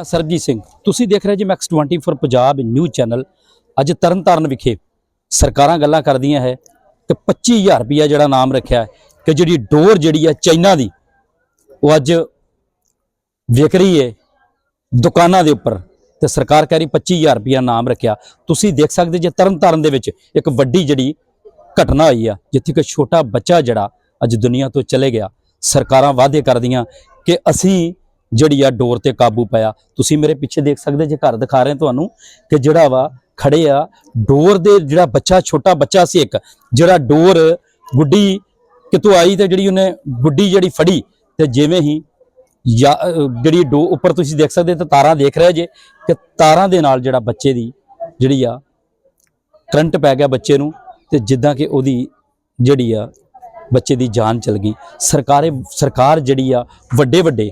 ਮੈਂ ਸਰਬਜੀਤ ਸਿੰਘ। ਤੁਸੀਂ ਦੇਖ ਰਹੇ ਜੀ ਮੈਕਸ 24 ਪੰਜਾਬ ਨਿਊਜ਼ ਚੈਨਲ। ਅੱਜ ਤਰਨਤਾਰਨ ਵਿਖੇ ਸਰਕਾਰਾਂ ਗੱਲਾਂ ਕਰਦੀਆਂ ਹੈ ਕਿ 25000 ਰੁਪਇਆ ਜਿਹੜਾ ਨਾਮ ਰੱਖਿਆ ਕਿ ਜਿਹੜੀ ਡੋਰ ਜਿਹੜੀ ਹੈ ਚਾਈਨਾ ਦੀ, ਉਹ ਅੱਜ ਵਿਕ ਰਹੀ ਹੈ ਦੁਕਾਨਾਂ ਦੇ ਉੱਪਰ। ਤੇ ਸਰਕਾਰ ਕਹਿ ਰਹੀ 25000 ਰੁਪਇਆ ਨਾਮ ਰੱਖਿਆ। ਤੁਸੀਂ ਦੇਖ ਸਕਦੇ ਜੇ ਤਰਨਤਾਰਨ ਦੇ ਵਿੱਚ ਇੱਕ ਵੱਡੀ ਜਿਹੜੀ ਘਟਨਾ ਹੋਈ ਆ, ਜਿੱਥੇ ਕਿ ਛੋਟਾ ਬੱਚਾ ਜਿਹੜਾ ਅੱਜ ਦੁਨੀਆ ਤੋਂ ਚਲੇ ਗਿਆ। ਸਰਕਾਰਾਂ ਵਾਅਦੇ ਕਰਦੀਆਂ ਕਿ ਅਸੀਂ ਜਿਹੜੀ ਆ ਡੋਰ ਤੇ ਕਾਬੂ ਪਾਇਆ ਤੁਸੀਂ ਮੇਰੇ ਪਿੱਛੇ ਦੇਖ ਸਕਦੇ ਜੇ ਘਰ ਦਿਖਾ ਰਹੇ ਤੁਹਾਨੂੰ ਕਿ ਜਿਹੜਾ ਵਾ ਖੜੇ ਆ, ਡੋਰ ਦੇ ਜਿਹੜਾ ਬੱਚਾ, ਛੋਟਾ ਬੱਚਾ ਸੀ ਇੱਕ, ਜਿਹੜਾ ਡੋਰ ਗੁੱਡੀ ਕਿਤੋਂ ਆਈ ਤੇ ਜਿਹੜੀ ਉਹਨੇ ਗੁੱਡੀ ਜਿਹੜੀ ਫੜੀ ਤੇ ਜਿਵੇਂ ਹੀ ਜਾਂ ਜਿਹੜੀ ਡੋ ਉੱਪਰ ਤੁਸੀਂ ਦੇਖ ਸਕਦੇ ਤੇ ਤਾਰਾਂ ਦੇਖ ਰਹੇ ਜੇ ਕਿ ਤਾਰਾਂ ਦੇ ਨਾਲ ਜਿਹੜਾ ਬੱਚੇ ਦੀ ਜਿਹੜੀ ਆ ਕਰੰਟ ਪੈ ਗਿਆ ਬੱਚੇ ਨੂੰ ਤੇ ਜਿੱਦਾਂ ਕਿ ਉਹਦੀ ਜਿਹੜੀ ਆ ਬੱਚੇ ਦੀ ਜਾਨ ਚਲ ਗਈ। ਸਰਕਾਰੇ ਸਰਕਾਰ ਜਿਹੜੀ ਆ ਵੱਡੇ ਵੱਡੇ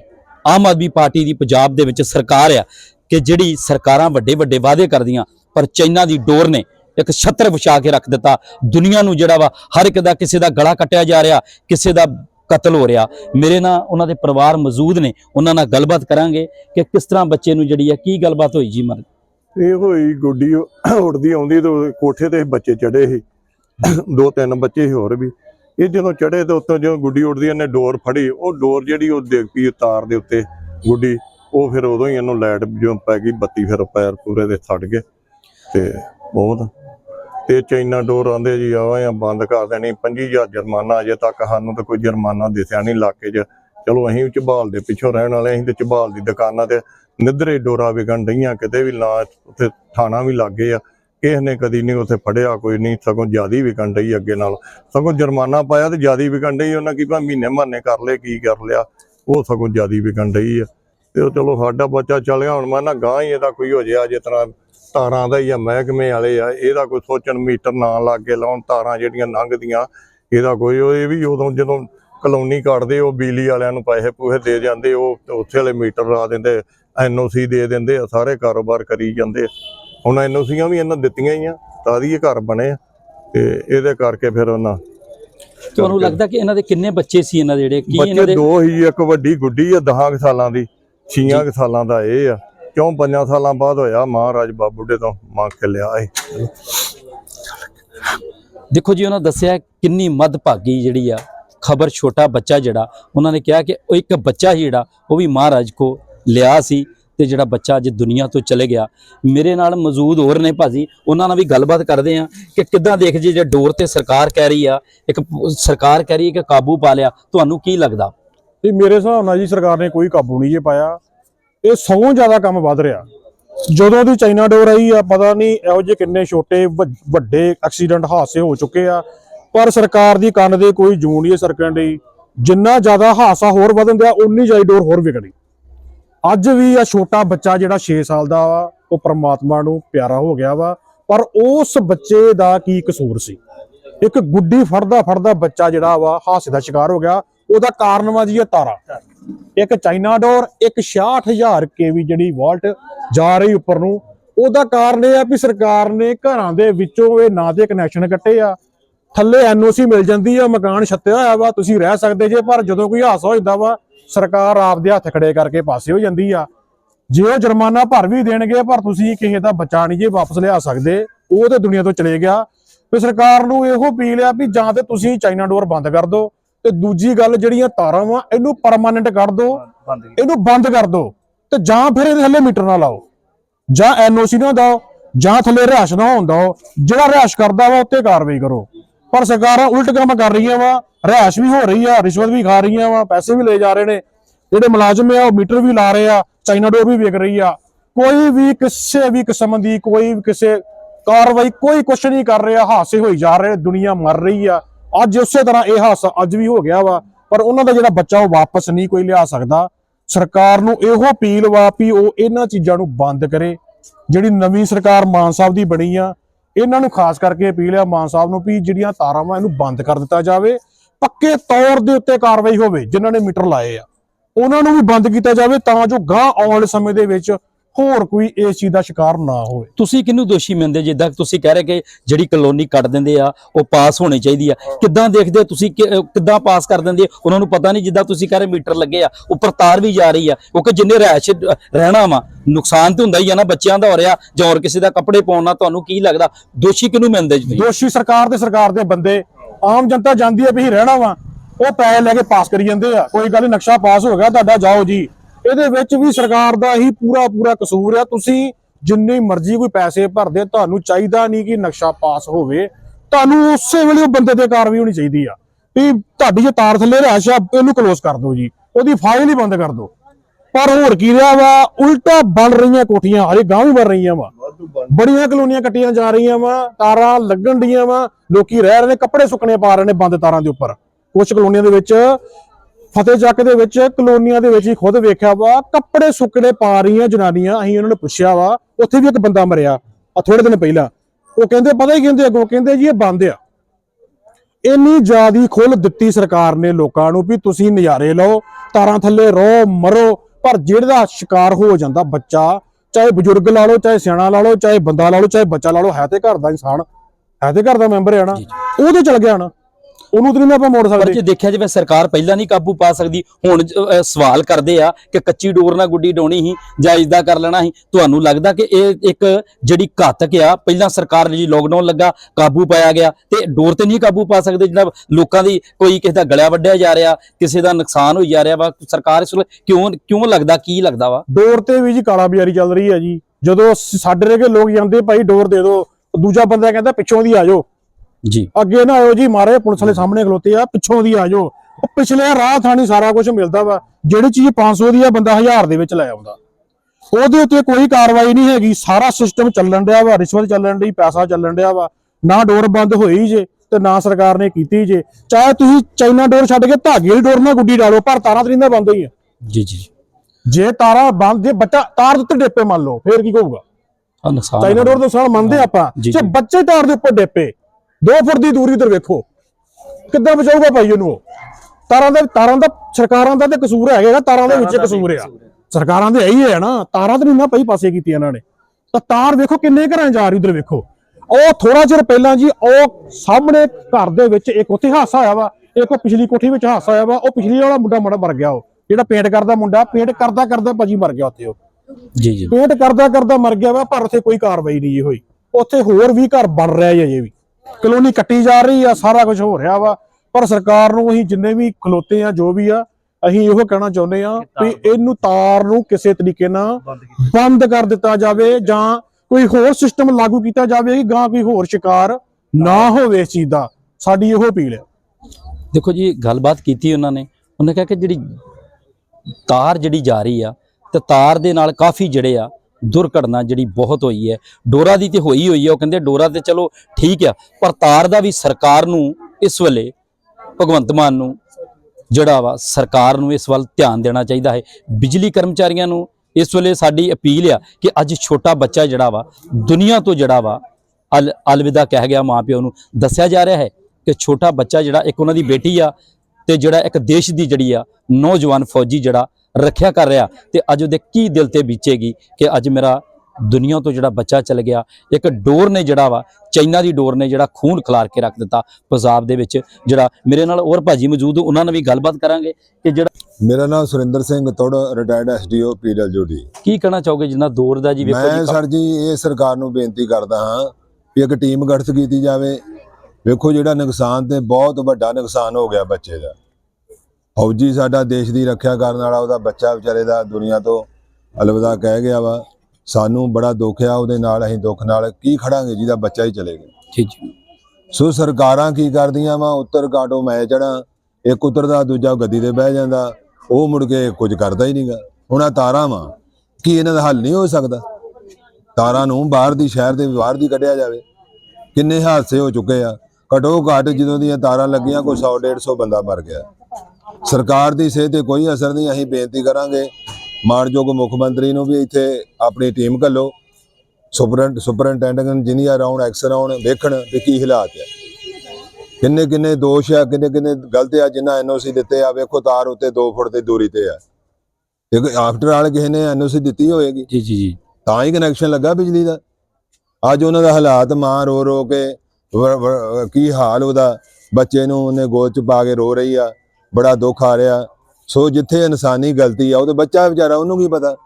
ਆਮ ਆਦਮੀ ਪਾਰਟੀ ਦੀ ਪੰਜਾਬ ਦੇ ਵਿੱਚ ਸਰਕਾਰ ਆ ਕਿ ਜਿਹੜੀ ਸਰਕਾਰਾਂ ਵੱਡੇ ਵੱਡੇ ਵਾਅਦੇ ਕਰਦੀਆਂ, ਪਰ ਚਾਈਨਾ ਦੀ ਡੋਰ ਨੇ ਇੱਕ ਛੱਤਰ ਵਿਛਾ ਕੇ ਰੱਖ ਦਿੱਤਾ। ਦੁਨੀਆ ਨੂੰ ਜਿਹੜਾ ਵਾ, ਹਰ ਇੱਕ ਦਾ ਕਿਸੇ ਦਾ ਗਲਾ ਕੱਟਿਆ ਜਾ ਰਿਹਾ, ਕਿਸੇ ਦਾ ਕਤਲ ਹੋ ਰਿਹਾ। ਮੇਰੇ ਨਾਲ ਉਹਨਾਂ ਦੇ ਪਰਿਵਾਰ ਮੌਜੂਦ ਨੇ, ਉਹਨਾਂ ਨਾਲ ਗੱਲਬਾਤ ਕਰਾਂਗੇ ਕਿ ਕਿਸ ਤਰ੍ਹਾਂ ਬੱਚੇ ਨੂੰ ਜਿਹੜੀ ਆ, ਕੀ ਗੱਲਬਾਤ ਹੋਈ ਜੀ ਮਰ ਇਹ ਹੋਈ ਗੁੱਡੀ ਉੱਡਦੀ ਆਉਂਦੀ ਤੇ ਕੋਠੇ ਤੇ ਬੱਚੇ ਚੜੇ ਸੀ। ਦੋ ਤਿੰਨ ਬੱਚੇ ਸੀ ਹੋਰ ਵੀ। ਇਹ ਜਦੋਂ ਚੜੇ ਤੇ ਉੱਤੋਂ ਜਦੋਂ ਗੁੱਡੀ ਉੱਡਦੀ, ਇਹਨੇ ਡੋਰ ਫੜੀ। ਉਹ ਡੋਰ ਜਿਹੜੀ ਉਹ ਦੇਖ ਪਈ ਤਾਰ ਦੇ ਉੱਤੇ ਗੁੱਡੀ, ਉਹ ਫਿਰ ਉਦੋਂ ਹੀ ਇਹਨੂੰ ਲਾਈਟ ਜਿਉਂ ਪੈ ਗਈ, ਬੱਤੀ ਫਿਰ ਪੈਰ ਪੂਰੇ ਦੇ ਸੜ ਗਏ। ਤੇ ਬਹੁਤ। ਤੇ ਚਾਈਨਾ ਡੋਰ ਆਂਦੇ ਜੀ ਆਵਾਂ ਆ ਬੰਦ ਕਰ ਦੇਣੀ 25000 ਜੁਰਮਾਨਾ ਅਜੇ ਤੱਕ ਸਾਨੂੰ ਤਾਂ ਕੋਈ ਜੁਰਮਾਨਾ ਦਿਸਿਆ ਨਹੀਂ ਇਲਾਕੇ 'ਚ। ਚਲੋ ਅਸੀਂ ਝਬਾਲ ਦੇ ਪਿੱਛੋਂ ਰਹਿਣ ਵਾਲੇ ਅਸੀਂ ਤੇ ਝਬਾਲ ਦੀ ਦੁਕਾਨਾਂ ਤੇ ਨਿਧਰੇ ਡੋਰਾ ਵਿਕਣ ਡਈਆਂ, ਕਿਤੇ ਵੀ ਨਾ ਉੱਥੇ ਥਾਣਾ ਵੀ ਲੱਗੇ ਆ। ਕਿਸੇ ਨੇ ਕਦੀ ਨਹੀਂ ਉੱਥੇ ਫੜਿਆ, ਕੋਈ ਨਹੀਂ, ਸਗੋਂ ਜਿਆਦੀ ਵਿਕਣ ਡਈ ਅੱਗੇ ਨਾਲ। ਸਗੋਂ ਜੁਰਮਾਨਾ ਪਾਇਆ ਤੇ ਜਿਆਦੀ ਵਿਕਣ ਡਈ, ਉਹਨਾਂ ਕੀ ਭਾ ਮਹੀਨੇ ਮਹੀਨੇ ਕਰ ਲਏ, ਕੀ ਕਰ ਲਿਆ। ਉਹ ਸਗੋਂ ਜਿਆਦੀ ਵਿਕਣ ਡਈ ਆ। ਤੇ ਉਹ ਚਲੋ ਸਾਡਾ ਬੱਚਾ ਚੱਲ ਹੁਣ ਮੈਂ ਨਾ ਗਾਂ ਹੀ ਇਹਦਾ ਕੋਈ ਹੋ ਜਿਆ ਜਿਸ ਤਰ੍ਹਾਂ ਤਾਰਾਂ ਦਾ ਹੀ ਆ, ਮਹਿਕਮੇ ਵਾਲੇ ਆ, ਇਹਦਾ ਕੋਈ ਸੋਚਣ ਮੀਟਰ ਨਾ ਲਾ ਕੇ ਲਾਉਣ, ਤਾਰਾਂ ਜਿਹੜੀਆਂ ਲੰਘਦੀਆਂ, ਇਹਦਾ ਕੋਈ ਉਹ ਇਹ ਵੀ ਉਦੋਂ ਜਦੋਂ ਕਲੋਨੀ ਕੱਢਦੇ, ਉਹ ਬਿਜਲੀ ਵਾਲਿਆਂ ਨੂੰ ਪੈਸੇ ਪੂਹੇ ਦੇ ਜਾਂਦੇ, ਉਹ ਉੱਥੇ ਵਾਲੇ ਮੀਟਰ ਲਾ ਦਿੰਦੇ, ਐਨਓਸੀ ਦੇ ਦਿੰਦੇ, ਆ, ਸਾਰੇ ਕਾਰੋਬਾਰ ਕਰੀ ਜਾਂਦੇ। ਹੁਣ ਐਨਓਸੀਆਂ ਵੀ ਇਹਨਾਂ ਦਿੱਤੀਆਂ ਹੀ ਆ ਤਾਂ ਦੀ ਇਹ ਘਰ ਬਣੇ ਆ ਤੇ ਇਹਦੇ ਕਰਕੇ ਫਿਰ ਉਹਨਾਂ ਤੁਹਾਨੂੰ ਲੱਗਦਾ ਕਿ ਇਹਨਾਂ ਦੇ ਕਿੰਨੇ ਬੱਚੇ ਸੀ ਇਹਨਾਂ ਦੇ ਜਿਹੜੇ? ਕੀ ਇਹਨਾਂ ਬੱਚੇ ਦੇ ਹੀ ਇੱਕ ਵੱਡੀ ਗੁੱਡੀ ਆ 10 ਕੁ ਸਾਲਾਂ ਦੀ 6 ਕੁ ਸਾਲਾਂ ਦਾ ਇਹ ਆ। ਕਿਉਂ 5 ਸਾਲਾਂ ਬਾਅਦ ਹੋਇਆ ਮਹਾਰਾਜ ਬਾਬੂਡੇ ਤੋਂ ਮੰਗ ਕੇ ਲਿਆ ਇਹ। ਦੇਖੋ ਜੀ ਉਹਨਾਂ ਦੱਸਿਆ ਕਿੰਨੀ ਮਦਭਾਗੀ ਜਿਹੜੀ ਆ ਖਬਰ ਛੋਟਾ ਬੱਚਾ ਜਿਹੜਾ ਉਹਨਾਂ ਨੇ ਕਿਹਾ ਕਿ ਉਹ ਇੱਕ ਬੱਚਾ ਹੀ ਜਿਹੜਾ ਉਹ ਵੀ ਮਹਾਰਾਜ ਕੋ ਲਿਆ ਸੀ। ਤੇ ਜਿਹੜਾ ਬੱਚਾ ਅੱਜ ਦੁਨੀਆ ਤੋਂ ਚਲੇ ਗਿਆ, ਮੇਰੇ ਨਾਲ ਮੌਜੂਦ ਹੋਰ ਨੇ ਭਾਜੀ, ਉਹਨਾਂ ਨਾਲ ਵੀ ਗੱਲਬਾਤ ਕਰਦੇ ਆ ਕਿ ਕਿੱਦਾਂ ਦੇਖ ਜੀ, ਜੇ ਡੋਰ ਤੇ ਸਰਕਾਰ ਕਹਿ ਰਹੀ ਆ, ਇੱਕ ਸਰਕਾਰ ਕਹਿ ਰਹੀ ਹੈ ਕਿ ਕਾਬੂ ਪਾ ਲਿਆ, ਤੁਹਾਨੂੰ ਕੀ ਲੱਗਦਾ? ਤੇ ਮੇਰੇ ਹਿਸਾਬ ਨਾਲ ਜੀ ਸਰਕਾਰ ਨੇ ਕੋਈ ਕਾਬੂ ਨਹੀਂ ਜੇ ਪਾਇਆ, ਇਹ ਸਗੋਂ ਜ਼ਿਆਦਾ ਕੰਮ ਵੱਧ ਰਿਹਾ। ਜਦੋਂ ਦੀ ਚਾਈਨਾ ਡੋਰ ਆਈ ਆ, ਪਤਾ ਨਹੀਂ ਇਹੋ ਜਿਹੇ ਕਿੰਨੇ ਛੋਟੇ, ਵੱ- ਵੱਡੇ ਐਕਸੀਡੈਂਟ ਹਾਦਸੇ ਹੋ ਚੁੱਕੇ ਆ, ਪਰ ਸਰਕਾਰ ਦੀ ਕੰਨ ਦੇ ਕੋਈ ਜੂਨ ਨਹੀਂ ਸਰਕਣ ਦੀ ਜਿੰਨਾ ਜ਼ਿਆਦਾ ਹਾਦਸਾ ਹੋਰ ਵਧਣ ਦਿਆ ਉਨੀ ਜਾਈ ਡੋਰ ਹੋਰ ਵਿਗੜੀ ਅੱਜ ਵੀ ਆ ਛੋਟਾ ਬੱਚਾ ਜਿਹੜਾ 6 ਸਾਲ ਦਾ ਵਾ, ਉਹ ਪਰਮਾਤਮਾ ਨੂੰ ਪਿਆਰਾ ਹੋ ਗਿਆ ਵਾ। ਪਰ ਉਸ ਬੱਚੇ ਦਾ ਕੀ ਕਸੂਰ ਸੀ? ਇੱਕ ਗੁੱਡੀ ਫੜਦਾ ਫੜਦਾ ਬੱਚਾ ਜਿਹੜਾ ਵਾ, ਹਾਸੇ ਦਾ ਸ਼ਿਕਾਰ ਹੋ ਗਿਆ। ਉਹਦਾ ਕਾਰਨ ਵਾ ਜੀ ਇਹ ਤਾਰਾ। ਇੱਕ ਚਾਈਨਾ ਡੋਰ, ਇੱਕ 66000 ਕੇਵੀ ਜਿਹੜੀ ਵਾਲਟ ਜਾ ਰਹੀ ਉੱਪਰ ਨੂੰ। ਉਹਦਾ ਕਾਰਨ ਇਹ ਆ ਵੀ ਸਰਕਾਰ ਨੇ ਘਰਾਂ ਦੇ ਵਿੱਚੋਂ ਇਹ ਨਾ ਦੇ ਕਨੈਕਸ਼ਨ ਕੱਟੇ ਆ। ਥੱਲੇ ਐਨਓਸੀ ਮਿਲ ਜਾਂਦੀ ਆ, ਮਕਾਨ ਛੱਤਿਆ ਹੋਇਆ ਵਾ, ਤੁਸੀਂ ਰਹਿ ਸਕਦੇ ਜੇ, ਪਰ ਜਦੋਂ ਕੋਈ ਹਾਦਸਾ ਹੋ ਜਾਂਦਾ ਵਾ ਸਰਕਾਰ ਆਪਦੇ ਹੱਥ ਖੜੇ ਕਰਕੇ ਪਾਸੇ ਹੋ ਜਾਂਦੀ ਆ। ਜੇ ਉਹ ਜੁਰਮਾਨਾ ਭਰ ਵੀ ਦੇਣਗੇ ਪਰ ਤੁਸੀਂ ਕਿਸੇ ਦਾ ਬੱਚਾ ਨਹੀਂ ਜੇ ਵਾਪਸ ਲਿਆ ਸਕਦੇ ਉਹ ਤੇ ਦੁਨੀਆ ਤੋਂ ਚਲੇ ਗਿਆ। ਤੇ ਸਰਕਾਰ ਨੂੰ ਇਹੋ ਅਪੀਲ ਆ ਵੀ ਜਾਂ ਤੇ ਤੁਸੀਂ ਚਾਈਨਾ ਡੋਰ ਬੰਦ ਕਰ ਦਿਓ ਤੇ ਦੂਜੀ ਗੱਲ ਜਿਹੜੀਆਂ ਤਾਰਾਂ ਵਾ ਇਹਨੂੰ ਪਰਮਾਨੈਂਟ ਕਰ ਦਿਓ ਇਹਨੂੰ ਬੰਦ ਕਰ ਦਿਓ ਤੇ ਜਾਂ ਫਿਰ ਇਹਦੇ ਥੱਲੇ ਮੀਟਰ ਨਾ ਲਾਓ। ਜਾਂ ਐਨਓਸੀ ਨਾ ਦਿਓ ਜਾਂ ਥੱਲੇ ਰਿਹਾਇਸ਼ ਨਾ ਹੋਣ ਦਿਓ। ਜਿਹੜਾ ਰਿਹਾਇਸ਼ ਕਰਦਾ ਵਾ ਉੱਤੇ ਕਾਰਵਾਈ ਕਰੋ। ਪਰ ਸਰਕਾਰਾਂ ਉਲਟ ਕੰਮ ਕਰ ਰਹੀਆਂ ਵਾ, ਰਿਹਾਇਸ਼ ਵੀ ਹੋ ਰਹੀ ਆ, ਰਿਸ਼ਵਤ ਵੀ ਖਾ ਰਹੀਆਂ ਵਾ, ਪੈਸੇ ਵੀ ਲੈ ਜਾ ਰਹੇ ਨੇ। ਜਿਹੜੇ ਮੁਲਾਜ਼ਮ ਆ, ਉਹ ਮੀਟਰ ਵੀ ਲਾ ਰਹੇ ਆ, ਚਾਈਨਾ ਡੋਰ ਵੀ ਵਿਕ ਰਹੀ ਆ। ਕੋਈ ਵੀ ਕਿਸੇ ਵੀ ਕਿਸਮ ਦੀ, ਕੋਈ ਕਿਸੇ ਕਾਰਵਾਈ, ਕੋਈ ਕੁਛ ਨਹੀਂ ਕਰ ਰਿਹਾ, ਹਾਸੇ ਹੋਈ ਜਾ ਰਹੇ ਦੁਨੀਆ ਮਰ ਰਹੀ ਆ। ਅੱਜ ਉਸੇ ਤਰ੍ਹਾਂ ਇਹ ਹਾਸਾ ਅੱਜ ਵੀ ਹੋ ਗਿਆ ਵਾ, ਪਰ ਉਹਨਾਂ ਦਾ ਜਿਹੜਾ ਬੱਚਾ ਉਹ ਵਾਪਸ ਨਹੀਂ ਕੋਈ ਲਿਆ ਸਕਦਾ। ਸਰਕਾਰ ਨੂੰ ਇਹੋ ਅਪੀਲ ਵਾ ਵੀ ਉਹ ਇਹਨਾਂ ਚੀਜ਼ਾਂ ਨੂੰ ਬੰਦ ਕਰੇ। ਜਿਹੜੀ ਨਵੀਂ ਸਰਕਾਰ ਮਾਨ ਸਾਹਿਬ ਦੀ ਬਣੀ ਆ ਇਹਨਾਂ ਨੂੰ ਖਾਸ ਕਰਕੇ ਅਪੀਲ ਆ ਮਾਨ ਸਾਹਿਬ ਨੂੰ ਵੀ ਜਿਹੜੀਆਂ ਤਾਰਾਂ ਵਾ ਇਹਨੂੰ ਬੰਦ ਕਰ ਦਿੱਤਾ ਜਾਵੇ, ਪੱਕੇ ਤੌਰ ਦੇ ਉੱਤੇ ਕਾਰਵਾਈ ਹੋਵੇ, ਜਿਨ੍ਹਾਂ ਨੇ ਮੀਟਰ ਲਾਏ ਆ। ਉਹਨਾਂ ਨੂੰ ਵੀ ਬੰਦ ਕੀਤਾ ਜਾਵੇ ਤਾਂ ਜੋ ਗਾਂ ਆਉਣ ਵਾਲੇ ਸਮੇਂ ਦੇ ਵਿੱਚ ਹੋਰ ਕੋਈ ਇਸ ਚੀਜ਼ ਦਾ ਸ਼ਿਕਾਰ ਨਾ ਹੋਵੇ। ਤੁਸੀਂ ਕਿਹਨੂੰ ਦੋਸ਼ੀ ਮੰਨਦੇ? ਜਿੱਦਾਂ ਤੁਸੀਂ ਕਹਿ ਰਹੇ ਕਿ ਜਿਹੜੀ ਕਲੋਨੀ ਕੱਢ ਦਿੰਦੇ ਆ ਉਹ ਪਾਸ ਹੋਣੀ ਚਾਹੀਦੀ ਆ। ਕਿੱਦਾਂ ਦੇਖਦੇ ਹੋ ਤੁਸੀਂ ਕਿੱਦਾਂ ਪਾਸ ਕਰ ਦਿੰਦੇ? ਉਹਨਾਂ ਨੂੰ ਪਤਾ ਨਹੀਂ ਜਿੱਦਾਂ ਤੁਸੀਂ ਕਹਿ ਰਹੇ ਮੀਟਰ ਲੱਗੇ ਆ ਉੱਪਰ ਤਾਰ ਵੀ ਜਾ ਰਹੀ ਆ। ਕਿਉਂਕਿ ਜਿੰਨੇ ਰਹਿਸ਼ ਰਹਿਣਾ ਵਾ ਨੁਕਸਾਨ ਤੇ ਹੁੰਦਾ ਹੀ ਆ ਨਾ ਬੱਚਿਆਂ ਦਾ ਹੋ ਰਿਹਾ ਜਾਂ ਹੋਰ ਕਿਸੇ ਦਾ ਕੱਪੜੇ ਪਾਉਣ ਨਾਲ ਤੁਹਾਨੂੰ ਕੀ ਲੱਗਦਾ? ਦੋਸ਼ੀ ਕਿਹਨੂੰ ਮੰਨਦੇ ਜੀ? ਦੋਸ਼ੀ ਸਰਕਾਰ ਤੇ ਸਰਕਾਰ ਦੇ ਬੰਦੇ। ਆਮ ਜਨਤਾ ਜਾਂਦੀ ਹੈ ਵੀ ਰਹਿਣਾ ਵਾ ਉਹ ਪੈਸੇ ਲੈ ਕੇ ਪਾਸ ਕਰੀ ਜਾਂਦੇ ਆ। ਕੋਈ ਗੱਲ ਨਕਸ਼ਾ ਪਾਸ ਹੋ ਗਿਆ ਤੁਹਾਡਾ ਜਾਓ ਜੀ। ਇਹਦੇ ਵਿੱਚ ਵੀ ਸਰਕਾਰ ਦਾ ਹੀ ਪੂਰਾ ਪੂਰਾ ਕਸੂਰ ਆ। ਤੁਸੀਂ ਜਿੰਨੀ ਮਰਜ਼ੀ ਕੋਈ ਪੈਸੇ ਭਰਦੇ ਤੁਹਾਨੂੰ ਚਾਹੀਦਾ ਨਹੀਂ ਕਿ ਨਕਸ਼ਾ ਪਾਸ ਹੋਵੇ। ਤੁਹਾਨੂੰ ਉਸੇ ਵੇਲੇ ਉਹ ਬੰਦੇ ਤੇ ਕਾਰਵਾਈ ਹੋਣੀ ਚਾਹੀਦੀ ਆ। ਵੀ ਤੁਹਾਡੀ ਜੇ ਤਾਰ ਥੱਲੇ ਰਿਹਾਇਸ਼ ਆ ਇਹਨੂੰ ਕਲੋਜ਼ ਕਰ ਦਿਓ ਜੀ। ਉਹਦੀ ਫਾਈਲ ਹੀ ਬੰਦ ਕਰ ਦਿਓ। ਪਰ ਹੋਰ ਕੀ ਰਿਹਾ ਵਾ ਉਲਟਾ ਬਣ ਰਹੀਆਂ ਕੋਠੀਆਂ ਹਰੇ ਗਾਂਵ ਵੀ ਬਣ ਰਹੀਆਂ ਵਾ। ਬੜੀਆਂ ਕਲੋਨੀਆਂ ਕੱਟੀਆਂ ਜਾ ਰਹੀਆਂ ਵਾ ਤਾਰਾਂ ਲੱਗਣ ਡੀਆਂ ਵਾ। ਲੋਕੀ ਰਹਿ ਰਹੇ ਨੇ ਕੱਪੜੇ ਸੁੱਕਣੇ ਪਾ ਰਹੇ ਨੇ ਬੰਦ ਤਾਰਾਂ ਦੇ ਉੱਪਰ। ਕੁਝ ਕਲੋਨੀਆਂ ਦੇ ਵਿੱਚ ਫਤਿਹ ਚੱਕ ਦੇ ਵਿੱਚ ਕਲੋਨੀਆਂ ਦੇ ਵਿੱਚ ਹੀ ਖੁਦ ਵੇਖਿਆ ਵਾ ਕੱਪੜੇ ਸੁੱਕਣੇ ਪਾ ਰਹੀਆਂ ਜਨਾਨੀਆਂ ਅਸੀਂ ਉਹਨਾਂ ਨੂੰ ਪੁੱਛਿਆ ਵਾ ਉੱਥੇ ਵੀ ਇੱਕ ਬੰਦਾ ਮਰਿਆ ਆ ਥੋੜੇ ਦਿਨ ਪਹਿਲਾਂ। ਉਹ ਕਹਿੰਦੇ ਪਤਾ ਹੀ ਕਹਿੰਦੇ ਅੱਗੋਂ ਕਹਿੰਦੇ ਜੀ ਇਹ ਬੰਦ ਆ। ਇੰਨੀ ਜ਼ਿਆਦੀ ਖੁੱਲ ਦਿੱਤੀ ਸਰਕਾਰ ਨੇ ਲੋਕਾਂ ਨੂੰ ਵੀ ਤੁਸੀਂ ਨਜ਼ਾਰੇ ਲਓ ਤਾਰਾਂ ਥੱਲੇ ਰਹੋ ਮਰੋ ਪਰ ਜਿਹੜਾ ਸ਼ਿਕਾਰ ਹੋ ਜਾਂਦਾ ਬੱਚਾ ਚਾਹੇ ਬਜ਼ੁਰਗ ਲਾ ਲਓ ਚਾਹੇ ਸਿਆਣਾ ਲਾ ਲਓ ਚਾਹੇ ਬੰਦਾ ਲਾ ਲਓ ਚਾਹੇ ਬੱਚਾ ਲਾ ਲਓ ਹੈ ਤੇ ਘਰ ਦਾ ਇਨਸਾਨ ਹੈ ਤੇ ਘਰ ਦਾ ਮੈਂਬਰ ਹੈ ਨਾ ਉਹਦੇ ਚਲ ਗਿਆ ਨਾ। ਉਹਨੂੰ ਤਾਂ ਨਹੀਂ ਆਪਾਂ ਮੋੜ ਪਰ ਸਕਦੇ। ਜੇ ਦੇਖਿਆ ਜਾਵੇ ਸਰਕਾਰ ਪਹਿਲਾਂ ਨਹੀਂ ਕਾਬੂ ਪਾ ਸਕਦੀ। ਹੁਣ ਸਵਾਲ ਕਰਦੇ ਆ ਕਿ ਕੱਚੀ ਡੋਰ ਨਾਲ ਗੁੱਡੀ ਡਾਉਣੀ ਸੀ ਜਾਂ ਇਸਦਾ ਕਰ ਲੈਣਾ ਸੀ ਤੁਹਾਨੂੰ ਲੱਗਦਾ ਕਿ ਇਹ ਇੱਕ ਜਿਹੜੀ ਘਾਤਕ ਆ ਪਹਿਲਾਂ ਸਰਕਾਰ ਜੀ ਲੋਕਡਾਊਨ ਲੱਗਾ ਕਾਬੂ ਪਾਇਆ ਗਿਆ ਤੇ ਡੋਰ ਤੇ ਨਹੀਂ ਕਾਬੂ ਪਾ ਸਕਦੇ ਜਿਹੜਾ ਲੋਕਾਂ ਦੀ ਕੋਈ ਕਿਸੇ ਦਾ ਗਲਿਆ ਵੱਢਿਆ ਜਾ ਰਿਹਾ ਕਿਸੇ ਦਾ ਨੁਕਸਾਨ ਹੋਈ ਜਾ ਰਿਹਾ ਵਾ ਸਰਕਾਰ ਇਸ ਵੇਲੇ ਕਿਉਂ ਕਿਉਂ ਲੱਗਦਾ ਕੀ ਲੱਗਦਾ ਵਾ? ਡੋਰ ਤੇ ਵੀ ਜੀ ਕਾਲਾ ਬਾਜ਼ਾਰੀ ਚੱਲ ਰਹੀ ਹੈ ਜੀ। ਜਦੋਂ ਸਾਡੇ ਵਰਗੇ ਲੋਕ ਜਾਂਦੇ ਭਾਈ ਡੋਰ ਦੇ ਦਿਓ। ਦੂਜਾ ਬੰਦਾ ਕਹਿੰਦਾ ਪਿੱਛੋਂ ਦੀ ਆ ਜਾਓ। ਜੀ। ਅੱਗੇ ਨਾ ਆਇਓ ਜੀ ਮਾਰੇ ਪੁਲਿਸ ਵਾਲੇ ਸਾਹਮਣੇ ਖਲੋਤੇ ਆ ਪਿੱਛੋਂ ਦੀ ਆ ਜਾਓ। ਉਹ ਪਿਛਲੇ ਰਾਹ ਥਾਣੀ ਸਾਰਾ ਕੁਝ ਮਿਲਦਾ ਵਾ ਜਿਹੜੀ ਚੀਜ਼ 500 ਦੀ ਆ ਬੰਦਾ 1000 ਦੇ ਵਿੱਚ ਲੈ ਆਉਂਦਾ। ਉਹਦੇ ਉੱਤੇ ਕੋਈ ਕਾਰਵਾਈ ਨਹੀਂ ਹੈਗੀ ਸਾਰਾ ਸਿਸਟਮ ਚੱਲਣ ਡਿਆ ਵਾ ਰਿਸ਼ਵਤ ਚੱਲਣ ਡਈ ਪੈਸਾ ਚੱਲਣ ਡਿਆ ਵਾ। ਨਾ ਡੋਰ ਬੰਦ ਹੋਈ ਜੇ ਤੇ ਨਾ ਸਰਕਾਰ ਨੇ ਕੀਤੀ ਜੇ। ਚਾਹੇ ਤੁਸੀਂ ਚਾਈਨਾ ਡੋਰ ਛੱਡ ਕੇ ਧਾਗੇ ਵਾਲੀ ਡੋਰ ਨਾਲ ਗੁੱਡੀ ਡਾਲੋ ਪਰ ਤਾਰਾਂ ਤਰੀਂਦਾ ਬੰਦ ਹੋਈ ਆ ਜੀ ਜੀ। ਜੇ ਤਾਰਾਂ ਬੰਦ ਜੇ ਬੱਚਾ ਤਾਰ ਦੇ ਉੱਤੇ ਡੇਪੇ ਮੰਨ ਲਓ ਫੇਰ ਕੀ ਨੁਕਸਾਨ ਚਾਈਨਾ ਡੋਰ ਤੋਂ ਸਾਲ ਮੰਨਦੇ ਆਪਾਂ। ਜੀ। ਬੱਚੇ ਤਾਰ ਦੇ ਉੱਪਰ ਡੇਪੇ 2 ਫੁੱਟ ਦੀ ਦੂਰੀ ਉਧਰ ਵੇਖੋ। ਕਿੱਦਾਂ ਬਚਾਊਗਾ ਭਾਈ ਉਹਨੂੰ ਉਹ? ਤਾਰਾਂ ਦੇ ਤਾਰਾਂ ਦਾ ਸਰਕਾਰਾਂ ਦਾ ਤੇ ਕਸੂਰ ਹੈਗਾ ਤਾਰਾਂ ਦੇ ਵਿੱਚ ਕਸੂਰ ਆ। ਸਰਕਾਰਾਂ ਦੇ ਇਹੀ ਹੈ ਨਾ ਤਾਰਾਂ ਤੇ ਨਹੀਂ ਨਾ ਪਈ ਪਾਸੇ ਕੀਤੀ ਇਹਨਾਂ ਨੇ। ਤਾਂ ਤਾਰ ਵੇਖੋ ਕਿੰਨੇ ਘਰਾਂ ਜਾ ਰਹੀ ਉਧਰ ਵੇਖੋ। ਉਹ ਥੋੜਾ ਚਿਰ ਪਹਿਲਾਂ ਜੀ ਉਹ ਸਾਹਮਣੇ ਘਰ ਦੇ ਵਿੱਚ ਇੱਕ ਉੱਥੇ ਹਾਸਾ ਹੋਇਆ ਵਾ ਇੱਕ ਉਹ ਪਿਛਲੀ ਕੋਠੀ ਵਿੱਚ ਹਾਸਾ ਹੋਇਆ ਵਾ ਉਹ ਪਿਛਲੀ ਵਾਲਾ ਮੁੰਡਾ ਮੜਾ ਮਰ ਗਿਆ ਉਹ ਜਿਹੜਾ ਪੇਂਟ ਕਰਦਾ ਮੁੰਡਾ ਪੇਂਟ ਕਰਦਾ ਕਰਦਾ ਭਾਜੀ ਮਰ ਗਿਆ ਉੱਥੇ ਉਹ। ਜੀ ਜੀ। ਪੇਂਟ ਕਰਦਾ ਕਰਦਾ ਮਰ ਗਿਆ ਵਾ ਪਰ ਉੱਥੇ ਕੋਈ ਕਾਰਵਾਈ ਨਹੀਂ ਜੀ ਹੋਈ। ਉੱਥੇ ਹੋਰ ਵੀ ਘਰ ਬਣ ਰਿਹਾ ਹੈ ਅਜੇ ਵੀ। ਕਲੋਨੀ ਕੱਟੀ ਜਾ ਰਹੀ ਆ ਸਾਰਾ ਕੁਝ ਹੋ ਰਿਹਾ ਵਾ। ਪਰ ਸਰਕਾਰ ਨੂੰ ਅਸੀਂ ਜਿੰਨੇ ਵੀ ਖਲੋਤੇ ਆ ਜੋ ਵੀ ਆ ਅਸੀਂ ਇਹੋ ਕਹਿਣਾ ਚਾਹੁੰਦੇ ਆ ਵੀ ਇਹਨੂੰ ਤਾਰ ਨੂੰ ਕਿਸੇ ਤਰੀਕੇ ਨਾਲ ਬੰਦ ਕਰ ਦਿੱਤਾ ਜਾਵੇ ਜਾਂ ਕੋਈ ਹੋਰ ਸਿਸਟਮ ਲਾਗੂ ਕੀਤਾ ਜਾਵੇ ਕਿ ਗਾਂ ਕੋਈ ਹੋਰ ਸ਼ਿਕਾਰ ਨਾ ਹੋਵੇ ਇਸ ਚੀਜ਼ ਦਾ। ਸਾਡੀ ਇਹੋ ਅਪੀਲ ਹੈ। ਦੇਖੋ ਜੀ ਗੱਲਬਾਤ ਕੀਤੀ ਉਹਨਾਂ ਨੇ। ਉਹਨੇ ਕਿਹਾ ਕਿ ਜਿਹੜੀ ਤਾਰ ਜਿਹੜੀ ਜਾ ਰਹੀ ਆ ਤੇ ਤਾਰ ਦੇ ਨਾਲ ਕਾਫੀ ਜਿਹੜੇ ਆ ਦੁਰਘਟਨਾ ਜਿਹੜੀ ਬਹੁਤ ਹੋਈ ਹੈ, ਡੋਰਾ ਦੀ ਤੇ ਹੋਈ ਹੋਈ ਹੈ, ਉਹ ਕਹਿੰਦੇ ਡੋਰਾ ਤੇ ਚਲੋ ਠੀਕ ਆ, ਪਰ ਤਾਰ ਦਾ ਵੀ ਸਰਕਾਰ ਨੂੰ ਇਸ ਵੇਲੇ ਭਗਵੰਤ ਮਾਨ ਨੂੰ ਜਿਹੜਾ ਵਾ ਸਰਕਾਰ ਨੂੰ ਇਸ ਵੱਲ ਧਿਆਨ ਦੇਣਾ ਚਾਹੀਦਾ ਹੈ। ਬਿਜਲੀ ਕਰਮਚਾਰੀਆਂ ਨੂੰ ਇਸ ਵੇਲੇ ਸਾਡੀ ਅਪੀਲ ਆ ਕਿ ਅੱਜ ਛੋਟਾ ਬੱਚਾ ਜਿਹੜਾ ਵਾ, ਦੁਨੀਆ ਤੋਂ ਜਿਹੜਾ ਵਾ, ਅਲ ਅਲਵਿਦਾ ਕਹਿ ਗਿਆ ਮਾਪਿਓ ਨੂੰ, ਦੱਸਿਆ ਜਾ ਰਿਹਾ ਹੈ ਕਿ ਛੋਟਾ ਬੱਚਾ ਜਿਹੜਾ ਇੱਕ ਉਹਨਾਂ ਦੀ ਬੇਟੀ ਆ ਤੇ ਜਿਹੜਾ ਇੱਕ ਦੇਸ਼ ਦੀ ਜਿਹੜੀ ਆ, ਨੌਜਵਾਨ ਫੌਜੀ ਜਿਹੜਾ ਰੱਖਿਆ ਕਰ ਰਿਹਾ ਤੇ ਅੱਜ ਉਹਦੇ ਕੀ ਦਿਲ ਤੇ ਬੀਚੇਗੀ ਕਿ ਅੱਜ ਮੇਰਾ ਦੁਨੀਆ ਤੋਂ ਜਿਹੜਾ ਬੱਚਾ ਚਲ ਗਿਆ ਇੱਕ ਡੋਰ ਨੇ ਜਿਹੜਾ ਵਾ ਚਾਈਨਾ ਦੀ ਡੋਰ ਨੇ ਜਿਹੜਾ ਖੂਨ ਖਿਲਾਰ ਕੇ ਰੱਖ ਦਿੱਤਾ ਪੰਜਾਬ ਦੇ ਵਿੱਚ ਜਿਹੜਾ ਮੇਰੇ ਨਾਲ ਹੋਰ ਭਾਜੀ ਮੌਜੂਦ ਉਹਨਾਂ ਨਾਲ ਵੀ ਗੱਲਬਾਤ ਕਰਾਂਗੇ ਕਿ ਜਿਹੜਾ ਮੇਰਾ ਨਾਮ ਸੁਰਿੰਦਰ ਸਿੰਘ ਤੋੜ ਰਿਟਾਇਰਡ ਐਸਡੀਓ ਪੀਡਬਲਯੂਡੀ ਕੀ ਕਹਿਣਾ ਚਾਹੋਗੇ ਜਿੰਨਾ ਦੌਰ ਦਾ ਜੀ ਵੇਖੋ ਮੈਂ ਸਰ ਜੀ ਇਹ ਸਰਕਾਰ ਨੂੰ ਬੇਨਤੀ ਕਰਦਾ ਹਾਂ ਵੀ ਇੱਕ ਟੀਮ ਗਠਿਤ ਕੀਤੀ ਜਾਵੇ। ਵੇਖੋ ਜਿਹੜਾ ਨੁਕਸਾਨ ਤੇ ਬਹੁਤ ਵੱਡਾ ਨੁਕਸਾਨ ਹੋ ਗਿਆ ਬੱਚੇ ਦਾ। ਫੌਜੀ ਸਾਡਾ ਦੇਸ਼ ਦੀ ਰੱਖਿਆ ਕਰਨ ਵਾਲਾ ਉਹਦਾ ਬੱਚਾ ਵਿਚਾਰੇ ਦਾ ਦੁਨੀਆ ਤੋਂ ਅਲਵਿਦਾ ਕਹਿ ਗਿਆ ਵਾ। ਸਾਨੂੰ ਬੜਾ ਦੁੱਖ ਆ ਉਹਦੇ ਨਾਲ ਅਸੀਂ ਦੁੱਖ ਨਾਲ ਕੀ ਖੜਾਂਗੇ ਜਿਹਦਾ ਬੱਚਾ ਹੀ ਚਲੇ ਗਿਆ। ਜੀ। ਸੋ ਸਰਕਾਰਾਂ ਕੀ ਕਰਦੀਆਂ ਵਾ? ਉੱਤਰ ਕਾਟੋ ਮੈਂ ਚੜਾ ਇੱਕ ਉਤਰਦਾ ਦੂਜਾ ਗੱਦੀ ਤੇ ਬਹਿ ਜਾਂਦਾ। ਉਹ ਮੁੜ ਕੇ ਕੁਝ ਕਰਦਾ ਹੀ ਨਹੀਂਗਾ ਹੁਣ ਆ ਤਾਰਾਂ ਵਾ ਕੀ ਇਹਨਾਂ ਦਾ ਹੱਲ ਨਹੀਂ ਹੋ ਸਕਦਾ? ਤਾਰਾਂ ਨੂੰ ਬਾਹਰ ਦੀ ਸ਼ਹਿਰ ਦੇ ਬਾਹਰ ਦੀ ਕੱਢਿਆ ਜਾਵੇ। ਕਿੰਨੇ ਹਾਦਸੇ ਹੋ ਚੁੱਕੇ ਆ। ਘਟੋ ਘੱਟ ਜਦੋਂ ਦੀਆਂ ਤਾਰਾਂ ਲੱਗੀਆਂ ਕੋਈ 100 150 ਬੰਦਾ ਮਰ ਗਿਆ। ਸਰਕਾਰ ਦੀ ਸਿਹਤ ਤੇ ਕੋਈ ਅਸਰ ਨਹੀਂ ਅਸੀਂ ਬੇਨਤੀ ਕਰਾਂਗੇ। ਮਾਨਯੋਗ ਮੁੱਖ ਮੰਤਰੀ ਨੂੰ ਵੀ ਇੱਥੇ ਆਪਣੀ ਟੀਮ ਘੱਲੋ। ਸੁਪਰਡੈਂਟ ਸੁਪਰਡੈਂਟੈਂਡੈਂਟ ਇੰਜੀਨੀਅਰ ਆਉਣ ਐਕਸਰ ਆਉਣ ਵੇਖਣ ਵੀ ਕੀ ਹਾਲਾਤ ਆ। ਕਿੰਨੇ ਕਿੰਨੇ ਦੋਸ਼ ਆ ਕਿੰਨੇ ਕਿੰਨੇ ਗਲਤ ਆ ਜਿਨ੍ਹਾਂ ਐਨਓਸੀ ਦਿੱਤੇ ਆ ਵੇਖੋ ਤਾਰ ਉੱਤੇ 2 ਫੁੱਟ ਦੀ ਦੂਰੀ ਤੇ ਆ। ਤੇ ਆਫਟਰ ਆਲ ਕਿਸੇ ਨੇ ਐਨਓਸੀ ਦਿੱਤੀ ਹੋਏਗੀ। ਜੀ ਜੀ ਜੀ। ਤਾਂ ਹੀ ਕਨੈਕਸ਼ਨ ਲੱਗਾ ਬਿਜਲੀ ਦਾ। ਅੱਜ ਉਹਨਾਂ ਦਾ ਹਾਲਾਤ ਮਾਂ ਰੋ ਰੋ ਕੇ ਕੀ ਹਾਲ ਉਹਦਾ। ਬੱਚੇ ਨੂੰ ਉਹਨੇ ਗੋਦ ਚ ਪਾ ਕੇ ਰੋ ਰਹੀ ਆ। ਬੜਾ ਦੁੱਖ ਆ ਰਿਹਾ। ਸੋ ਜਿੱਥੇ ਇਨਸਾਨੀ ਗਲਤੀ ਆ ਉਹ ਤੇ ਬੱਚਾ ਵਿਚਾਰਾ, ਉਹਨੂੰ ਕੀ ਪਤਾ?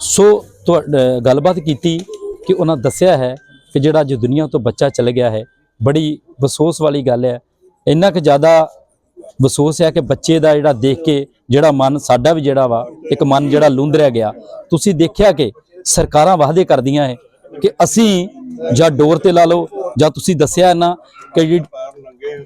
ਸੋ ਤੁਹਾਡਾ ਗੱਲਬਾਤ ਕੀਤੀ ਕਿ ਉਹਨਾਂ ਦੱਸਿਆ ਹੈ ਕਿ ਜਿਹੜਾ ਅੱਜ ਦੁਨੀਆ ਤੋਂ ਬੱਚਾ ਚਲੇ ਗਿਆ ਹੈ, ਬੜੀ ਅਫਸੋਸ ਵਾਲੀ ਗੱਲ ਹੈ। ਇੰਨਾ ਕਿ ਜ਼ਿਆਦਾ ਅਫਸੋਸ ਹੈ ਕਿ ਬੱਚੇ ਦਾ ਜਿਹੜਾ ਦੇਖ ਕੇ ਜਿਹੜਾ ਮਨ ਸਾਡਾ ਵੀ ਜਿਹੜਾ ਵਾ, ਇੱਕ ਮਨ ਜਿਹੜਾ ਲੁੰਦਰਿਆ ਗਿਆ। ਤੁਸੀਂ ਦੇਖਿਆ ਕਿ ਸਰਕਾਰਾਂ ਵਾਅਦੇ ਕਰਦੀਆਂ ਹੈ ਕਿ ਅਸੀਂ ਜਾਂ ਡੋਰ ਤੇ ਲਾ ਲਓ, ਜਾਂ ਤੁਸੀਂ ਦੱਸਿਆ ਨਾ ਕਿ ਜਿਹੜੀ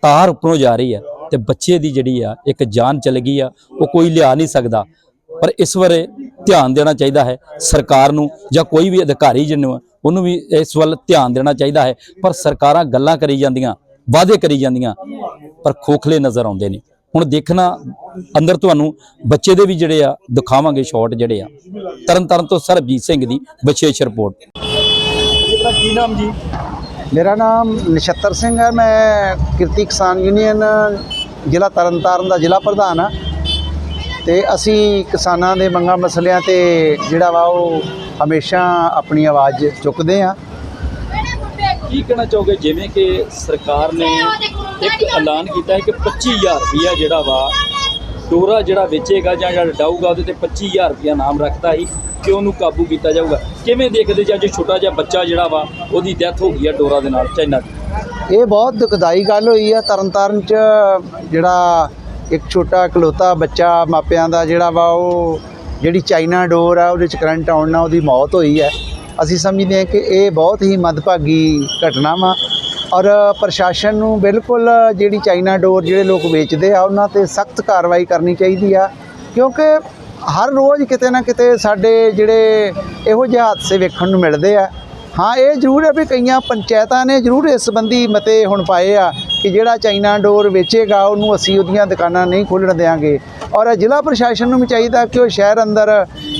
ਤਾਰ ਉੱਪਰੋਂ ਜਾ ਰਹੀ ਹੈ। ਤੇ ਬੱਚੇ ਦੀ ਜਿਹੜੀ ਆ, ਇੱਕ ਜਾਨ ਚਲ ਗਈ ਆ, ਉਹ ਕੋਈ ਲਿਆ ਨਹੀਂ ਸਕਦਾ। ਪਰ ਇਸ ਬਾਰੇ ਧਿਆਨ ਦੇਣਾ ਚਾਹੀਦਾ ਹੈ, ਸਰਕਾਰ ਨੂੰ ਜਾਂ ਕੋਈ ਵੀ ਅਧਿਕਾਰੀ ਜਿਹਨੂੰ ਉਹਨੂੰ ਵੀ ਇਸ ਵੱਲ ਧਿਆਨ ਦੇਣਾ ਚਾਹੀਦਾ ਹੈ। ਪਰ ਸਰਕਾਰਾਂ ਗੱਲਾਂ ਕਰੀ ਜਾਂਦੀਆਂ, ਵਾਅਦੇ ਕਰੀ ਜਾਂਦੀਆਂ, ਪਰ ਖੋਖਲੇ ਨਜ਼ਰ ਆਉਂਦੇ ਨੇ ਹੁਣ ਦੇਖਣਾ, ਅੰਦਰ ਤੁਹਾਨੂੰ ਬੱਚੇ ਦੇ ਵੀ ਜਿਹੜੇ ਆ, ਦਿਖਾਵਾਂਗੇ ਸ਼ਾਟ ਜਿਹੜੇ ਆ। ਤਰਨ ਤਾਰਨ ਤੋਂ ਸਰਬਜੀਤ ਸਿੰਘ ਦੀ ਵਿਸ਼ੇਸ਼ ਰਿਪੋਰਟ। ਕੀ ਨਾਮ ਜੀ? ਮੇਰਾ ਨਾਮ ਨਛੱਤਰ ਸਿੰਘ ਹੈ, ਮੈਂ ਕਿਰਤੀ ਕਿਸਾਨ ਯੂਨੀਅਨ, ਜ਼ਿਲ੍ਹਾ ਤਰਨਤਾਰਨ ਦਾ ਜ਼ਿਲ੍ਹਾ ਪ੍ਰਧਾਨ ਹਾਂ। ਤੇ ਅਸੀਂ ਕਿਸਾਨਾਂ ਦੇ ਮੰਗਾਂ ਮਸਲਿਆਂ ਤੇ ਜਿਹੜਾ ਵਾ ਉਹ ਹਮੇਸ਼ਾ ਆਪਣੀ ਆਵਾਜ਼ ਚੁੱਕਦੇ ਹਾਂ। ਕੀ ਕਹਿਣਾ ਚਾਹੋਗੇ? ਜਿਵੇਂ ਕਿ ਸਰਕਾਰ ਨੇ ਇੱਕ ਐਲਾਨ ਕੀਤਾ ਹੈ ਕਿ 25000 ਰੁਪਇਆ ਜਿਹੜਾ ਵਾ ਡੋਰਾ ਜਿਹੜਾ ਵੇਚੇਗਾ ਜਾਂ ਜਿਹੜਾ ਡਾਊਗਾ, ਉਹਦੇ ਤੇ 25000 ਰੁਪਇਆ ਨਾਮ ਰੱਖਦਾ ਸੀ। ਕਿ ਉਹਨੂੰ ਕਾਬੂ ਕੀਤਾ ਜਾਊਗਾ? ਕਿਵੇਂ ਦੇਖਦੇ ਜਾਂ ਜੇ ਛੋਟਾ ਜਿਹਾ ਬੱਚਾ ਜਿਹੜਾ ਵਾ, ਉਹਦੀ ਡੈਥ ਹੋ ਗਈ ਆ ਡੋਰਾ ਦੇ ਨਾਲ ਚਾਈਨਾ ਦੀ ਇਹ ਬਹੁਤ ਦੁਖਦਾਈ ਗੱਲ ਹੋਈ ਆ। ਤਰਨਤਾਰਨ ਚ ਜਿਹੜਾ ਇੱਕ ਛੋਟਾ ਇਕਲੌਤਾ ਬੱਚਾ ਮਾਪਿਆਂ ਦਾ ਜਿਹੜਾ ਵਾ, ਉਹ ਜਿਹੜੀ ਚਾਈਨਾ ਡੋਰ ਆ, ਉਹਦੇ ਚ ਕਰੰਟ ਆਉਣ ਨਾਲ ਉਹਦੀ ਮੌਤ ਹੋਈ ਹੈ ਅਸੀਂ ਸਮਝਦੇ ਹਾਂ ਕਿ ਇਹ ਬਹੁਤ ਹੀ ਮਦਭਾਗੀ ਘਟਨਾ ਵਾ ਔਰ ਪ੍ਰਸ਼ਾਸਨ ਨੂੰ ਬਿਲਕੁਲ ਜਿਹੜੀ ਚਾਈਨਾ ਡੋਰ ਜਿਹੜੇ ਲੋਕ ਵੇਚਦੇ ਆ, ਉਹਨਾਂ ਤੇ ਸਖਤ ਕਾਰਵਾਈ ਕਰਨੀ ਚਾਹੀਦੀ ਆ। ਕਿਉਂਕਿ ਹਰ ਰੋਜ਼ ਕਿਤੇ ਨਾ ਕਿਤੇ ਸਾਡੇ ਜਿਹੜੇ ਇਹੋ ਜਿਹੇ ਹਾਦਸੇ ਵੇਖਣ ਨੂੰ ਮਿਲਦੇ ਆ। ਹਾਂ, ਇਹ ਜ਼ਰੂਰ ਹੈ ਵੀ ਕਈਆਂ ਪੰਚਾਇਤਾਂ ਨੇ ਜ਼ਰੂਰ ਇਸ ਸੰਬੰਧੀ ਮਤੇ ਹੁਣ ਪਾਏ ਆ ਕਿ ਜਿਹੜਾ ਚਾਈਨਾ ਡੋਰ ਵੇਚੇਗਾ, ਉਹਨੂੰ ਅਸੀਂ ਉਹਦੀਆਂ ਦੁਕਾਨਾਂ ਨਹੀਂ ਖੋਲ੍ਹਣ ਦੇਵਾਂਗੇ ਔਰ ਜ਼ਿਲ੍ਹਾ ਪ੍ਰਸ਼ਾਸਨ ਨੂੰ ਵੀ ਚਾਹੀਦਾ ਕਿ ਉਹ ਸ਼ਹਿਰ ਅੰਦਰ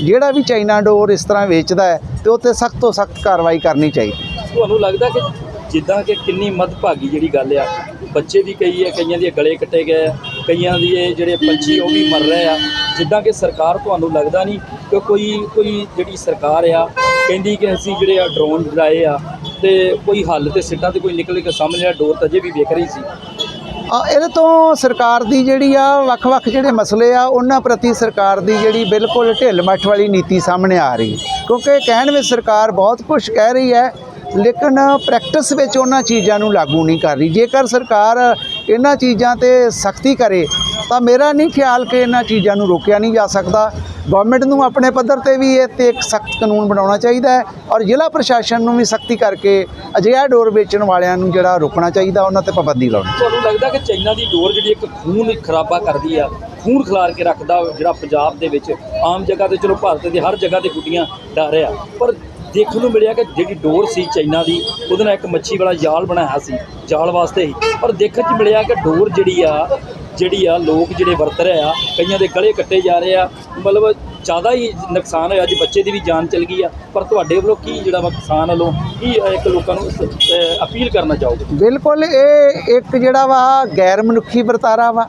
ਜਿਹੜਾ ਵੀ ਚਾਈਨਾ ਡੋਰ ਇਸ ਤਰ੍ਹਾਂ ਵੇਚਦਾ ਹੈ, ਤੇ ਉਹ ਸਖਤ ਤੋਂ ਸਖਤ ਕਾਰਵਾਈ ਕਰਨੀ ਚਾਹੀਦੀ। ਤੁਹਾਨੂੰ ਲੱਗਦਾ ਕਿ ਜਿੱਦਾਂ ਕਿ ਕਿੰਨੀ ਮਦਭਾਗੀ ਜਿਹੜੀ ਗੱਲ ਆ, ਬੱਚੇ ਵੀ ਕਈ ਹੈ, ਕਈਆਂ ਦੇ ਗਲੇ ਕੱਟੇ ਗਏ ਆ। ਕਈਆਂ ਦੀ ਇਹ ਜਿਹੜੇ ਪੰਛੀ ਉਹ ਵੀ ਮਰ ਰਹੇ ਆ। ਜਿੱਦਾਂ ਕਿ ਸਰਕਾਰ ਤੁਹਾਨੂੰ ਲੱਗਦਾ ਨਹੀਂ ਕਿ ਕੋਈ ਕੋਈ ਜਿਹੜੀ ਸਰਕਾਰ ਆ, ਕਹਿੰਦੀ ਕਿ ਅਸੀਂ ਜਿਹੜੇ ਆ ਡਰੋਨ ਡਰਾਏ ਆ ਤੇ ਕੋਈ ਹੱਲ ਤੇ ਸਿੱਟਾਂ ਤੇ ਕੋਈ ਨਿਕਲ ਕੇ ਸਾਹਮਣੇ ਆ ਡੋਰ ਤਾਂ ਅਜੇ ਵੀ ਵੇਖ ਰਹੀ ਸੀ। ਇਹਦੇ ਤੋਂ ਸਰਕਾਰ ਦੀ ਜਿਹੜੀ ਆ, ਵੱਖ-ਵੱਖ ਜਿਹੜੇ ਮਸਲੇ ਆ, ਉਹਨਾਂ ਪ੍ਰਤੀ ਸਰਕਾਰ ਦੀ ਜਿਹੜੀ ਬਿਲਕੁਲ ਢਿੱਲ ਮੱਠ ਵਾਲੀ ਨੀਤੀ ਸਾਹਮਣੇ ਆ ਰਹੀ। ਕਿਉਂਕਿ ਕਹਿਣ ਵਿੱਚ ਸਰਕਾਰ ਬਹੁਤ ਕੁਝ ਕਹਿ ਰਹੀ ਹੈ, ਲੇਕਿਨ ਪ੍ਰੈਕਟਿਸ ਵਿੱਚ ਉਹਨਾਂ ਚੀਜ਼ਾਂ ਨੂੰ ਲਾਗੂ ਨਹੀਂ ਕਰ ਰਹੀ। ਜੇਕਰ ਸਰਕਾਰ ਇਹਨਾਂ ਚੀਜ਼ਾਂ ਤੇ ਸਖਤੀ ਕਰੇ, ਤਾਂ ਮੇਰਾ ਨਹੀਂ ਖਿਆਲ ਕਿ ਇਹਨਾਂ ਚੀਜ਼ਾਂ ਨੂੰ ਰੋਕਿਆ ਨਹੀਂ ਜਾ ਸਕਦਾ। ਗਵਰਨਮੈਂਟ ਨੂੰ ਆਪਣੇ ਪੱਧਰ ਤੇ ਵੀ ਇਹ ਤੇ ਇੱਕ ਸਖਤ ਕਾਨੂੰਨ ਬਣਾਉਣਾ ਚਾਹੀਦਾ ਹੈ ਔਰ ਜ਼ਿਲ੍ਹਾ ਪ੍ਰਸ਼ਾਸਨ ਨੂੰ ਵੀ ਸਖਤੀ ਕਰਕੇ ਅਜਿਹਾ ਡੋਰ ਵੇਚਣ ਵਾਲਿਆਂ ਨੂੰ ਜਿਹੜਾ ਰੋਕਣਾ ਚਾਹੀਦਾ, ਉਹਨਾਂ ਤੇ ਪਾਬੰਦੀ ਲਾਉਣੀ ਤੁਹਾਨੂੰ ਲੱਗਦਾ ਕਿ ਚਾਈਨਾ ਦੀ ਡੋਰ ਜਿਹੜੀ ਇੱਕ ਖੂਨ ਖਰਾਬਾ ਕਰਦੀ ਆ, ਖੂਨ ਖਿਲਾਰ ਕੇ ਰੱਖਦਾ ਜਿਹੜਾ ਪੰਜਾਬ ਦੇ ਵਿੱਚ ਆਮ ਜਗ੍ਹਾ ਤੇ, ਚਲੋ ਭਾਰਤ ਦੇ ਹਰ ਜਗ੍ਹਾ ਤੇ ਗੁੱਡੀਆਂ ਡਰ ਰਿਹਾ, ਪਰ ਦੇਖਣ ਨੂੰ ਮਿਲਿਆ ਕਿ ਜਿਹੜੀ ਡੋਰ ਸੀ ਚਾਈਨਾ ਦੀ, ਉਹਦੇ ਨਾਲ ਇੱਕ ਮੱਛੀ ਵਾਲਾ ਜਾਲ ਬਣਾਇਆ ਸੀ, ਜਾਲ ਵਾਸਤੇ ਹੀ। ਪਰ ਦੇਖਣ 'ਚ ਮਿਲਿਆ ਕਿ ਡੋਰ ਜਿਹੜੀ ਆ ਜਿਹੜੀ ਆ ਲੋਕ ਜਿਹੜੇ ਵਰਤ ਰਹੇ ਆ, ਕਈਆਂ ਦੇ ਗਲੇ ਕੱਟੇ ਜਾ ਰਹੇ ਆ, ਮਤਲਬ ਜ਼ਿਆਦਾ ਹੀ ਨੁਕਸਾਨ ਹੋਇਆ, ਅੱਜ ਬੱਚੇ ਦੀ ਵੀ ਜਾਨ ਚਲ ਗਈ ਆ। ਪਰ ਤੁਹਾਡੇ ਵੱਲੋਂ ਕੀ ਜਿਹੜਾ ਵਾ ਕਿਸਾਨ ਵੱਲੋਂ ਕੀ ਇੱਕ ਲੋਕਾਂ ਨੂੰ ਅਪੀਲ ਕਰਨਾ ਚਾਹੋਗੇ? ਬਿਲਕੁਲ, ਇਹ ਇੱਕ ਜਿਹੜਾ ਵਾ ਗੈਰ ਮਨੁੱਖੀ ਵਰਤਾਰਾ ਵਾ,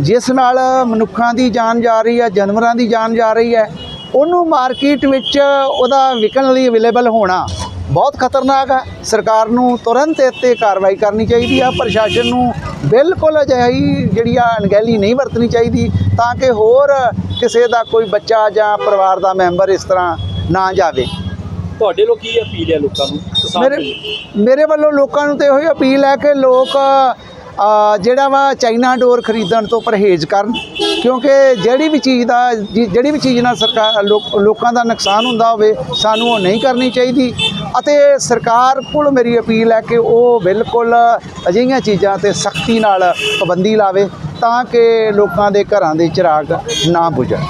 ਜਿਸ ਨਾਲ ਮਨੁੱਖਾਂ ਦੀ ਜਾਨ ਜਾ ਰਹੀ ਆ, ਜਾਨਵਰਾਂ ਦੀ ਜਾਨ ਜਾ ਰਹੀ ਹੈ ਉਹਨੂੰ ਮਾਰਕੀਟ ਵਿੱਚ ਉਹਦਾ ਵਿਕਣ ਲਈ ਅਵੇਲੇਬਲ ਹੋਣਾ ਬਹੁਤ ਖਤਰਨਾਕ ਹੈ। ਸਰਕਾਰ ਨੂੰ ਤੁਰੰਤ 'ਤੇ ਕਾਰਵਾਈ ਕਰਨੀ ਚਾਹੀਦੀ ਆ। ਪ੍ਰਸ਼ਾਸਨ ਨੂੰ ਬਿਲਕੁਲ ਅਜਿਹੀ ਜਿਹੜੀ ਆ ਅਣਗਹਿਲੀ ਨਹੀਂ ਵਰਤਣੀ ਚਾਹੀਦੀ ਤਾਂ ਕਿ ਹੋਰ ਕਿਸੇ ਦਾ ਕੋਈ ਬੱਚਾ ਜਾਂ ਪਰਿਵਾਰ ਦਾ ਮੈਂਬਰ ਇਸ ਤਰ੍ਹਾਂ ਨਾ ਜਾਵੇ। ਤੁਹਾਡੇ ਲੋਕ ਕੀ ਅਪੀਲ ਹੈ ਲੋਕਾਂ ਨੂੰ? ਮੇਰੇ? ਮੇਰੇ ਵੱਲੋਂ ਲੋਕਾਂ ਨੂੰ ਤੇ ਇਹੋ ਹੀ ਅਪੀਲ ਹੈ ਕਿ ਲੋਕ ਜਿਹੜਾ ਵਾ ਚਾਈਨਾ ਡੋਰ ਖਰੀਦਣ ਤੋਂ ਪਰਹੇਜ਼ ਕਰਨ, ਕਿਉਂਕਿ ਜਿਹੜੀ ਵੀ ਚੀਜ਼ ਦਾ, ਜਿ- ਜਿਹੜੀ ਵੀ ਚੀਜ਼ ਨਾਲ ਸਰਕਾਰ, ਲੋਕ- ਲੋਕਾਂ ਦਾ ਨੁਕਸਾਨ ਹੁੰਦਾ ਹੋਵੇ, ਸਾਨੂੰ ਉਹ ਨਹੀਂ ਕਰਨੀ ਚਾਹੀਦੀ। ਅਤੇ ਸਰਕਾਰ ਕੋਲ ਮੇਰੀ ਅਪੀਲ ਹੈ ਕਿ ਉਹ ਬਿਲਕੁਲ ਅਜਿਹੀਆਂ ਚੀਜ਼ਾਂ ਤੇ ਸਖਤੀ ਨਾਲ ਪਾਬੰਦੀ ਲਾਵੇ, ਤਾਂ ਕਿ ਲੋਕਾਂ ਦੇ ਘਰਾਂ ਦੇ ਚਿਰਾਗ ਨਾ ਬੁਝਣ।